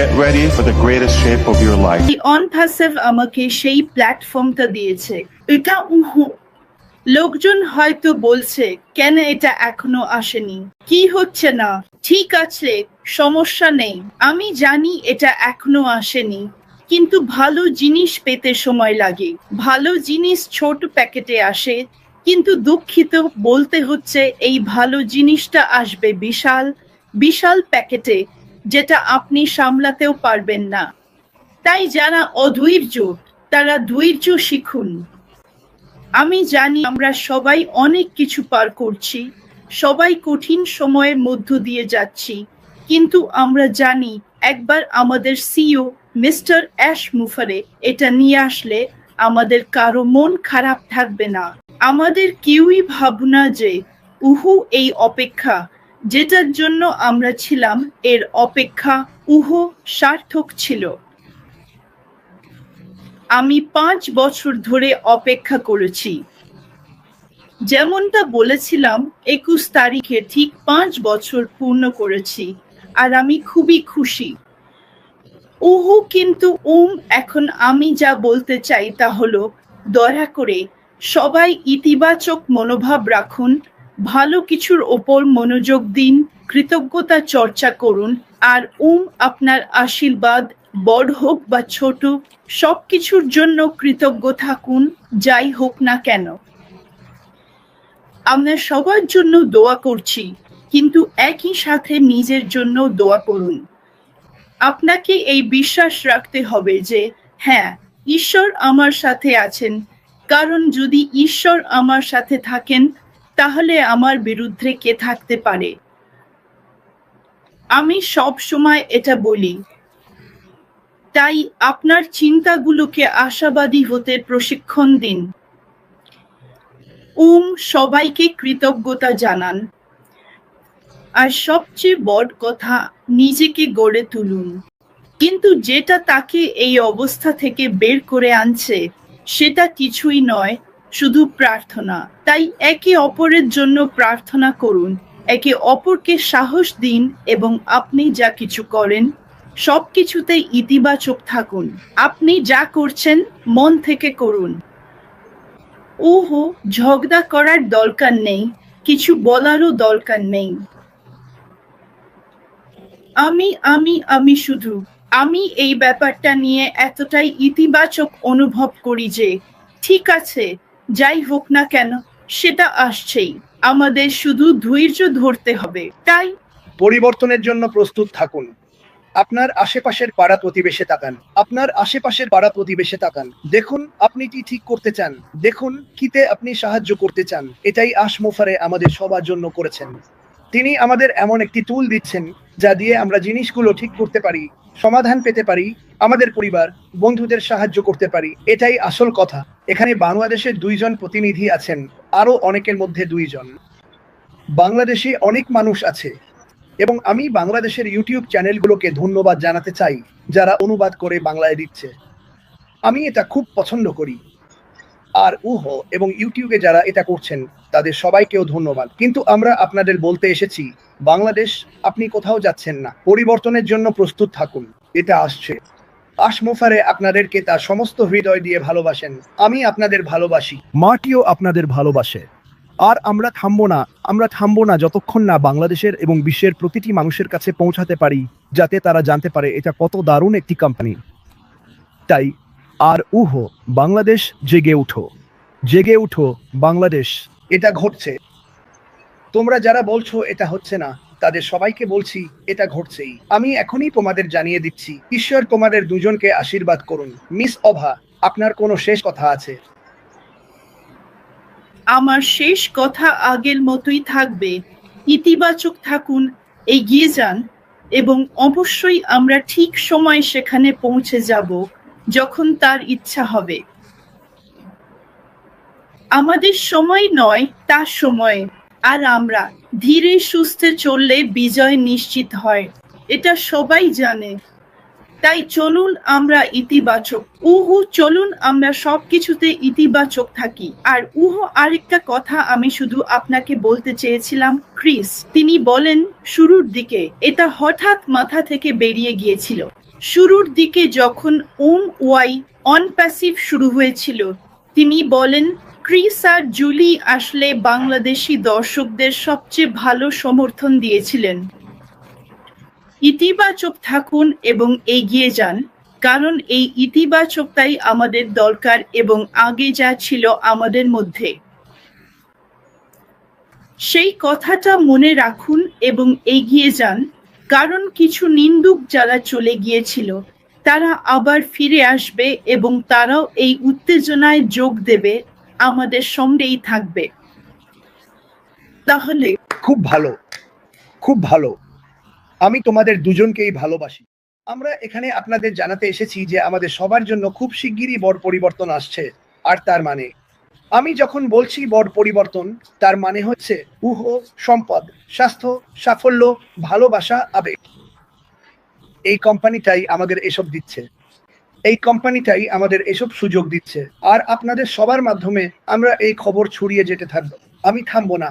Get ready for the greatest shape of your life. এই অনপ্যাসিভ আমাকে সেই প্ল্যাটফর্মটা দিয়েছে। এটা লোকজন হয়তো বলছে, কেন এটা এখনও আসেনি? কি হচ্ছে না? ঠিক আছে, সমস্যা নেই। আমি জানি এটা এখনও আসেনি। কিন্তু ভালো জিনিস পেতে সময় লাগে। ভালো জিনিস ছোট প্যাকেটে আসে, কিন্তু দুঃখিত বলতে হচ্ছে, এই ভালো জিনিসটা আসবে বিশাল বিশাল প্যাকেটে যেটা আপনি সামলাতেও পারবেন না। তাই যারা অধৈর্য, তারা ধৈর্য শিখুন। আমি জানি আমরা সবাই অনেক কিছু পার করছি, সবাই কঠিন সময়ের মধ্য দিয়ে যাচ্ছি, কিন্তু আমরা জানি একবার আমাদের সিও মিস্টার অ্যাশ মুফারে এটা নিয়ে আসলে আমাদের কারও মন খারাপ থাকবে না। আমাদের কেউই ভাবনা যে, উহু, এই অপেক্ষা যেটার জন্য আমরা ছিলাম এর অপেক্ষা উহ সার্থক ছিল। আমি পাঁচ বছর ধরে অপেক্ষা করেছি। যেমনটা বলেছিলাম, একুশ তারিখে ঠিক পাঁচ বছর পূর্ণ করেছি আর আমি খুবই খুশি। উহু কিন্তু উম, এখন আমি যা বলতে চাই তা হলো, দয়া করে সবাই ইতিবাচক মনোভাব রাখুন ভালো কিছুর ওপর মনোযোগ দিন, কৃতজ্ঞতা চর্চা করুন, আর উম আপনার আশীর্বাদ, বড় হোক বা ছোট সব কিছুর জন্য কৃতজ্ঞ থাকুন, যাই হোক না কেন। আমরা সবার জন্য দোয়া করছি, কিন্তু একই সাথে নিজের জন্য দোয়া করুন। আপনাকে এই বিশ্বাস রাখতে হবে যে হ্যাঁ ঈশ্বর আমার সাথে আছেন, কারণ যদি ঈশ্বর আমার সাথে থাকেন তাহলে আমার বিরুদ্ধে কে থাকতে পারে? আমি সব সময় এটা বলি। তাই আপনার চিন্তাগুলোকে আশাবাদী হতে প্রশিক্ষণ দিন। উম, সবাইকে কৃতজ্ঞতা জানান। আর সবচেয়ে বড় কথা, নিজেকে গড়ে তুলুন। কিন্তু যেটা তাকে এই অবস্থা থেকে বের করে আনছে, সেটা কিছুই নয়। শুধু প্রার্থনা। তাই একে অপরের জন্য প্রার্থনা করুন। একে অপরকে সাহস দিন এবং আপনি যা কিছু করেন সব কিছুতে ইতিবাচক থাকুন। আপনি যা করছেন, মন থেকে করুন। ওহো, ঝগড়া করার দরকার নেই, কিছু বলারও দরকার নেই। আমি আমি আমি শুধু, আমি এই ব্যাপারটা নিয়ে এতটাই ইতিবাচক অনুভব করি যে, ঠিক আছে যাই হোক না কেন, সেটা আসছেই। আমাদের শুধু ধৈর্য ধরতে হবে, তাই। পরিবর্তনের জন্য প্রস্তুত থাকুন। আপনার আশেপাশের পাড়া প্রতিবেশে তাকান। আপনার আশেপাশের পাড়া প্রতিবেশে তাকান। দেখুন আপনি কি ঠিক করতে চান। দেখুন কিতে আপনি সাহায্য করতে চান। এটাই আশ আশমোফারে আমাদের সবার জন্য করেছেন। তিনি আমাদের এমন একটি টুল দিচ্ছেন, যা দিয়ে আমরা জিনিসগুলো ঠিক করতে পারি। সমাধান পেতে পারি, আমাদের পরিবার, বন্ধুদের সাহায্য করতে পারি, এটাই আসল কথা। এখানে বাংলাদেশের দুইজন প্রতিনিধি আছেন আরও অনেকের মধ্যে দুইজন। বাংলাদেশে অনেক মানুষ আছে, এবং আমি বাংলাদেশের ইউটিউব চ্যানেলগুলোকে ধন্যবাদ জানাতে চাই, যারা অনুবাদ করে বাংলায় দিচ্ছে। আমি এটা খুব পছন্দ করি। আর উহ, এবং ইউটিউবে যারা এটা করছেন তাদের সবাইকেও ধন্যবাদ। কিন্তু আমরা আপনাদের বলতে এসেছি, বাংলাদেশ, আপনি কোথাও যাচ্ছেন না। পরিবর্তনের জন্য প্রস্তুত থাকুন। এটা আসছে। আশমোফারে আপনাদেরকে তার সমস্ত হৃদয় দিয়ে ভালোবাসেন। আমি আপনাদের ভালোবাসি। মাটিও আপনাদের ভালোবাসে। আর আমরা থামবো না, আমরা থামবো না যতক্ষণ না বাংলাদেশের এবং বিশ্বের প্রতিটি মানুষের কাছে পৌঁছাতে পারি, যাতে তারা জানতে পারে এটা কত দারুণ একটি কোম্পানি তাই, আর উহো, বাংলাদেশ জেগে উঠো। জেগে উঠো, বাংলাদেশ। এটা ঘটছে। তোমরা যারা বলছো এটা হচ্ছে না, তাদের সবাইকে বলছি এটা ঘটছেই। আমি এখনই তোমাদের জানিয়ে দিচ্ছি, ঈশ্বর তোমাদের দুজনকে আশীর্বাদ করুন। মিস অভা, আপনার কোনো শেষ কথা আছে? আমার শেষ কথা আগের মতোই থাকবে। ইতিবাচক থাকুন, এগিয়ে যান, এবং অবশ্যই আমরা ঠিক সময় সেখানে পৌঁছে যাব, যখন তার ইচ্ছা হবে। আমাদের সময় নয় তার সময়। আর আমরা ধীরে সুস্থে চললে বিজয় নিশ্চিত হয়, এটা সবাই জানে। তাই চলুন আমরা ইতিবাচক। উহু, চলুন আমরা সবকিছুতে ইতিবাচক থাকি। আর উহ আরেকটা কথা আমি শুধু আপনাকে বলতে চেয়েছিলাম, ক্রিস। তিনি বলেন, শুরুর দিকে এটা হঠাৎ মাথা থেকে বেরিয়ে গিয়েছিল। শুরুর দিকে যখন ওম ওয়াই অন প্যাসিভ শুরু হয়েছিল, তিনি বলেন ক্রিস আর জুলি আসলে বাংলাদেশি দর্শকদের সবচেয়ে ভালো সমর্থন দিয়েছিলেন। ইতিবাচক থাকুন এবং এগিয়ে যান, কারণ এই ইতিবাচকতাই আমাদের দরকার এবং আগে যা ছিল আমাদের মধ্যে। সেই কথাটা মনে রাখুন এবং এগিয়ে যান, কারণ কিছু নিন্দুক যারা চলে গিয়েছিল, তারা আবার ফিরে আসবে এবং তারাও এই উত্তেজনায় যোগ দেবে আমাদের সঙ্গেই থাকবে। তাহলে খুব ভালো খুব ভালো। আমি তোমাদের দুজনকেই ভালোবাসি। আমরা এখানে আপনাদের জানাতে এসেছি যে আমাদের সবার জন্য খুব শিগগিরই বড় পরিবর্তন আসছে, আর তার মানে। আমি যখন বলছি বড় পরিবর্তন, তার মানে হচ্ছে উহ, সম্পদ, স্বাস্থ্য, সাফল্য, ভালোবাসা, আবেগ। এই কোম্পানিটাই আমাদের এসব দিচ্ছে। এই কোম্পানিটাই আমাদের এসব সুযোগ দিচ্ছে। আর আপনাদের সবার মাধ্যমে আমরা এই খবর ছড়িয়ে যেতে থাকব। আমি থামবো না।